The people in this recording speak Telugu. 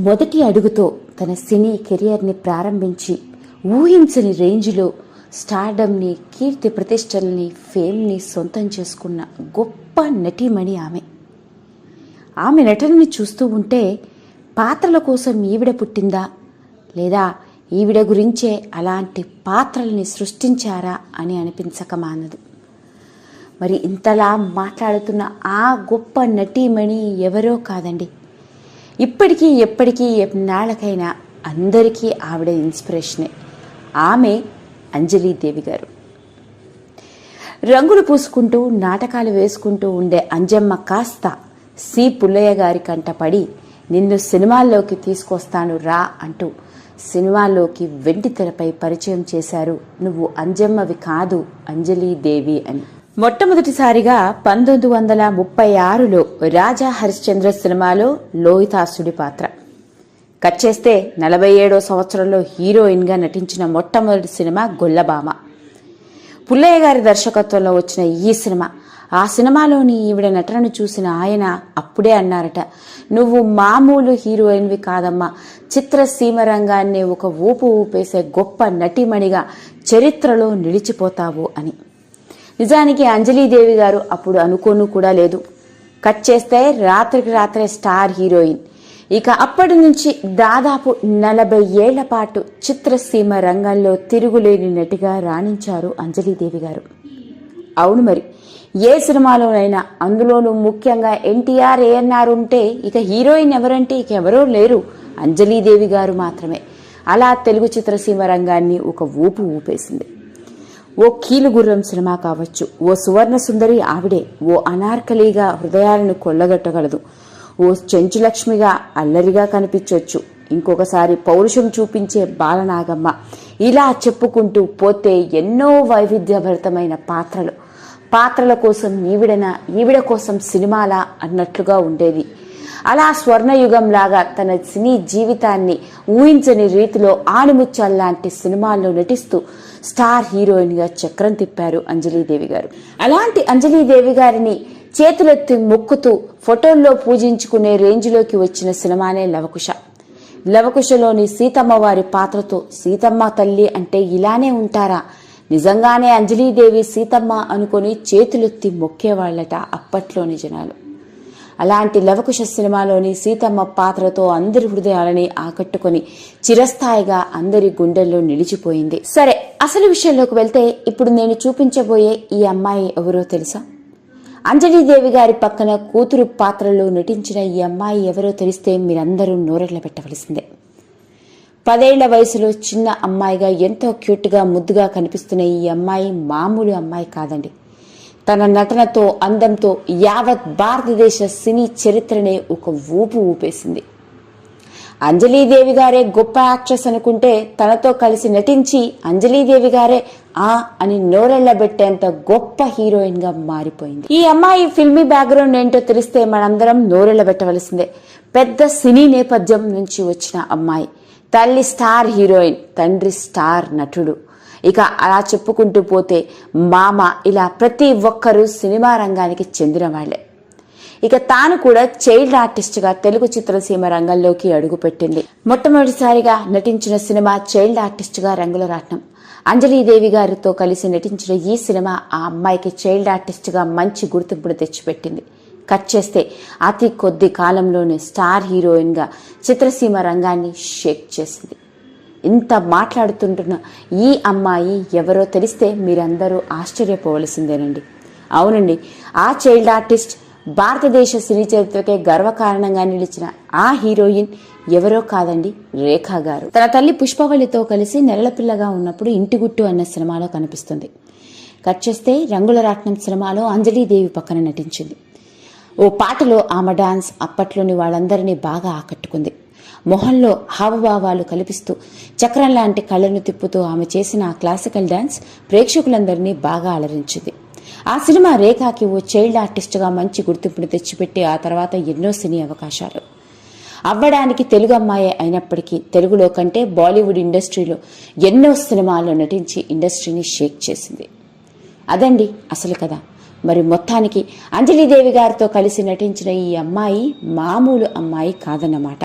మొదటి అడుగుతో తన సినీ కెరియర్ని ప్రారంభించి ఊహించని రేంజ్లో స్టార్డమ్ని కీర్తి ప్రతిష్టల్ని ఫేమ్ని సొంతం చేసుకున్న గొప్ప నటీమణి ఆమె. ఆమె నటనని చూస్తూ ఉంటే పాత్రల కోసం ఈవిడ పుట్టిందా లేదా ఈవిడ గురించే అలాంటి పాత్రల్ని సృష్టించారా అని అనిపించక మానదు. మరి ఇంతలా మాట్లాడుతున్న ఆ గొప్ప నటీమణి ఎవరో కాదండి. ఇప్పటికీ ఎప్పటికీ ఎన్నాళ్ళకైనా అందరికీ ఆవిడ ఇన్స్పిరేషనే. ఆమె అంజలీదేవి గారు. రంగులు పూసుకుంటూ నాటకాలు వేసుకుంటూ ఉండే అంజమ్మ కాస్త సి. పుల్లయ్య గారి కంట పడి నిన్ను సినిమాల్లోకి తీసుకొస్తాను రా అంటూ సినిమాల్లోకి వెండి తెరపై పరిచయం చేశారు నువ్వు అంజమ్మవి కాదు అంజలీదేవి అని. మొట్టమొదటిసారిగా పంతొమ్మిది వందల ముప్పై ఆరులో రాజా హరిశ్చంద్ర సినిమాలో లోహితాసుడి పాత్ర. కట్ చేస్తే నలభై ఏడో సంవత్సరంలో హీరోయిన్గా నటించిన మొట్టమొదటి సినిమా గొల్లబామ పుల్లయ్య గారి దర్శకత్వంలో వచ్చిన ఈ సినిమా ఆ సినిమాలోని ఈవిడ నటనను చూసిన ఆయన అప్పుడే అన్నారట నువ్వు మామూలు హీరోయిన్వి కాదమ్మా. చిత్రసీమ రంగాన్ని ఒక ఊపు ఊపేసే గొప్ప నటిమణిగా చరిత్రలో నిలిచిపోతావు అని. నిజానికి అంజలీదేవి గారు అప్పుడు అనుకోను కూడా లేదు. కట్ చేస్తే రాత్రికి రాత్రే స్టార్ హీరోయిన్. ఇక అప్పటి నుంచి దాదాపు నలభై ఏళ్ళ పాటు చిత్రసీమ రంగంలో తిరుగులేని నటిగా రాణించారు అంజలీదేవి గారు. అవును మరి ఏ సినిమాలోనైనా అందులోనూ ముఖ్యంగా ఎన్టీఆర్ ఏఎన్ఆర్ ఉంటే ఇక హీరోయిన్ ఎవరంటే ఇక ఎవరో లేరు. అంజలీదేవి గారు మాత్రమే. అలా తెలుగు చిత్రసీమ రంగాన్ని ఒక ఊపు ఊపేసింది. ఓ కీలుగుర్రం సినిమా కావచ్చు. ఓ సువర్ణ సుందరి ఆవిడే ఓ అనార్కలిగా హృదయాలను కొల్లగొట్టగలదు. ఓ చెంచులక్ష్మిగా అల్లరిగా కనిపించవచ్చు ఇంకొకసారి పౌరుషం చూపించే బాలనాగమ్మ ఇలా చెప్పుకుంటూ పోతే ఎన్నో వైవిధ్యభరితమైన పాత్రలు. పాత్రల కోసం ఈవిడన ఈవిడ కోసం సినిమాలా అన్నట్లుగా ఉండేది. అలా స్వర్ణయుగంలాగా తన సినీ జీవితాన్ని ఊహించని రీతిలో ఆణిముత్యాల్లాంటి సినిమాల్లో నటిస్తూ స్టార్ హీరోయిన్గా చక్రం తిప్పారు అంజలీదేవి గారు. అలాంటి అంజలీదేవి గారిని చేతులెత్తి మొక్కుతూ ఫోటోల్లో పూజించుకునే రేంజ్లోకి వచ్చిన సినిమానే లవకుశ. లవకుశలోని సీతమ్మ వారి పాత్రతో సీతమ్మ తల్లి అంటే ఇలానే ఉంటారా? నిజంగానే అంజలీదేవి సీతమ్మ అనుకొని చేతులెత్తి మొక్కేవాళ్ళట అప్పట్లోని జనాలు. అలాంటి లవకుశ సినిమాలోని సీతమ్మ పాత్రతో అందరి హృదయాలని ఆకట్టుకొని చిరస్థాయిగా అందరి గుండెల్లో నిలిచిపోయింది. సరే అసలు విషయంలోకి వెళ్తే ఇప్పుడు నేను చూపించబోయే ఈ అమ్మాయి ఎవరో తెలుసా? అంజలీదేవి గారి పక్కన కూతురు పాత్రలో నటించిన ఈ అమ్మాయి ఎవరో తెలిస్తే మీరందరూ నోరెళ్ళ పెట్టవలసిందే. పదేళ్ళ వయసులో చిన్న అమ్మాయిగా ఎంతో క్యూట్గా ముద్దుగా కనిపిస్తున్న ఈ అమ్మాయి మామూలు అమ్మాయి కాదండి. తన నటనతో అందంతో యావత్ భారతదేశ సినీ చరిత్రనే ఒక ఊపు ఊపేసింది. అంజలీదేవి గారే గొప్ప యాక్ట్రెస్ అనుకుంటే తనతో కలిసి నటించి అంజలీదేవి గారే ఆ అని నోరెళ్ళబెట్టేంత గొప్ప హీరోయిన్గా మారిపోయింది. ఈ అమ్మాయి ఫిల్మీ బ్యాక్గ్రౌండ్ ఏంటో తెలిస్తే మనందరం నోరెళ్ళబెట్టవలసిందే పెద్ద సినీ నేపథ్యం నుంచి వచ్చిన అమ్మాయి. తల్లి స్టార్ హీరోయిన్ తండ్రి స్టార్ నటుడు. ఇక అలా చెప్పుకుంటూ పోతే మామ ఇలా ప్రతి ఒక్కరూ సినిమా రంగానికి చెందిన వాళ్ళే. ఇక తాను కూడా చైల్డ్ ఆర్టిస్ట్గా తెలుగు చిత్రసీమ రంగంలోకి అడుగుపెట్టింది. మొట్టమొదటిసారిగా నటించిన సినిమా చైల్డ్ ఆర్టిస్ట్గా రంగుల రాట్నం. అంజలీదేవి గారితో కలిసి నటించిన ఈ సినిమా ఆ అమ్మాయికి చైల్డ్ ఆర్టిస్ట్గా మంచి గుర్తింపును తెచ్చిపెట్టింది. కట్ చేస్తే అతి కొద్ది కాలంలోనే స్టార్ హీరోయిన్గా చిత్రసీమ రంగాన్ని షేక్ చేసింది. ఇంత మాట్లాడుతుంటున్న ఈ అమ్మాయి ఎవరో తెలిస్తే మీరందరూ ఆశ్చర్యపోవలసిందేనండి. అవునండి ఆ చైల్డ్ ఆర్టిస్ట్ భారతదేశ సినీ చరిత్రకే గర్వకారణంగా నిలిచిన ఆ హీరోయిన్ ఎవరో కాదండి రేఖా గారు. తన తల్లి పుష్పవల్లితో కలిసి నెలలపిల్లగా ఉన్నప్పుడు ఇంటి గుట్టు అన్న సినిమాలో కనిపిస్తుంది. కట్ చేస్తే రంగుల రాట్నం సినిమాలో అంజలీదేవి పక్కన నటించింది. ఓ పాటలో ఆమె డాన్స్ అప్పట్లోని వాళ్ళందరినీ బాగా ఆకట్టుకుంది. మొహంలో హావభావాలు కల్పిస్తూ చక్రం లాంటి కళ్ళను తిప్పుతూ ఆమె చేసిన ఆ క్లాసికల్ డాన్స్ ప్రేక్షకులందరినీ బాగా అలరించింది. ఆ సినిమా రేఖాకి ఓ చైల్డ్ ఆర్టిస్ట్గా మంచి గుర్తింపుని తెచ్చిపెట్టి ఆ తర్వాత ఎన్నో సినీ అవకాశాలు. అవ్వడానికి తెలుగు అమ్మాయి అయినప్పటికీ తెలుగులో కంటే బాలీవుడ్ ఇండస్ట్రీలో ఎన్నో సినిమాల్లో నటించి ఇండస్ట్రీని షేక్ చేసింది. అదండి అసలు కదా మరి మొత్తానికి అంజలీదేవి గారితో కలిసి నటించిన ఈ అమ్మాయి మామూలు అమ్మాయి కాదన్నమాట.